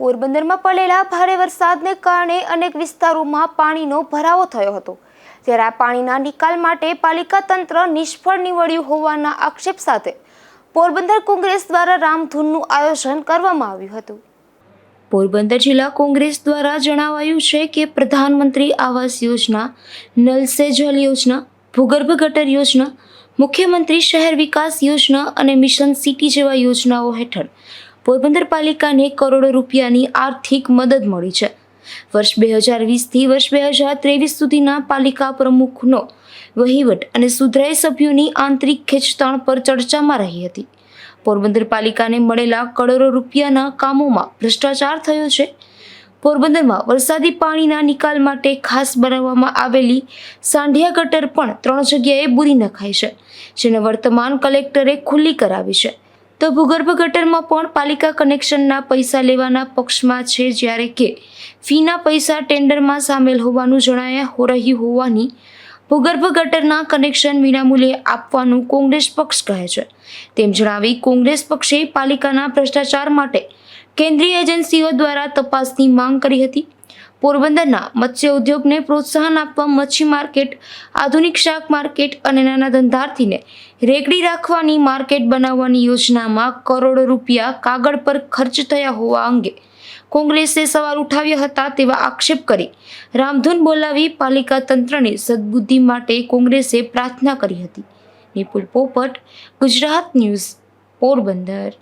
પોરબંદરમાં પડેલા ભારે વરસાદને કારણે અનેક વિસ્તારોમાં પાણીનો ભરાવો થયો હતો. ત્યારે આ પાણીના નિકાલ માટે પાલિકા તંત્ર નિષ્ફળ નીવડ્યું હોવાના આક્ષેપ સાથે પોરબંદર કોંગ્રેસ દ્વારા રામધૂનનું આયોજન કરવામાં આવ્યું હતું. પોરબંદર જિલ્લા કોંગ્રેસ દ્વારા જણાવાયું છે કે પ્રધાનમંત્રી આવાસ યોજના, નલ સે જલ યોજના, ભૂગર્ભ ગટર યોજના, મુખ્યમંત્રી શહેર વિકાસ યોજના અને મિશન સિટી જેવા યોજનાઓ હેઠળ પોરબંદર પાલિકાને કરોડો રૂપિયાની આર્થિક મદદ મળી છે. વર્ષ બે હજાર વીસથી વર્ષ બે હજાર ત્રેવીસ સુધીના પાલિકા પ્રમુખનો વહીવટ અને સુધરાઈ સભ્યોની આંતરિક ખેંચતાણ પર ચર્ચામાં રહી હતી. પોરબંદર પાલિકાને મળેલા કરોડો રૂપિયાના કામોમાં ભ્રષ્ટાચાર થયો છે. પોરબંદરમાં વરસાદી પાણીના નિકાલ માટે ખાસ બનાવવામાં આવેલી સાંઢિયા ગટર પણ ત્રણ જગ્યાએ બુરી નખાઈ છે, જેને વર્તમાન કલેક્ટરે ખુલ્લી કરાવી છે. તો ભૂગર્ભ ગટરમાં પણ પાલિકા કનેક્શનના પૈસા લેવાના પક્ષમાં છે જ્યારે કે ફીના પૈસા ટેન્ડરમાં સામેલ હોવાનું જણાયા હો રહ્યું હોવાની ભૂગર્ભ ગટરના કનેક્શન વિનામૂલ્યે આપવાનું કોંગ્રેસ પક્ષ કહે છે. તેમ જણાવી કોંગ્રેસ પક્ષે પાલિકાના ભ્રષ્ટાચાર માટે કેન્દ્રીય એજન્સીઓ દ્વારા તપાસની માંગ કરી હતી. પોરબંદરના મત્સ્ય ઉદ્યોગને પ્રોત્સાહન આપવા મચ્છી માર્કેટ, આધુનિક શાક માર્કેટ અને નાના ધંધાર્થીને રેકડી રાખવાની માર્કેટ બનાવવાની યોજનામાં કરોડો રૂપિયા કાગળ પર ખર્ચ થયા હોવા અંગે કોંગ્રેસે સવાલ ઉઠાવ્યા હતા તેવા આક્ષેપ કરી રામધૂન બોલાવી પાલિકા તંત્રની સદબુદ્ધિ માટે કોંગ્રેસે પ્રાર્થના કરી હતી. નિપુલ પોપટ, ગુજરાત ન્યૂઝ, પોરબંદર.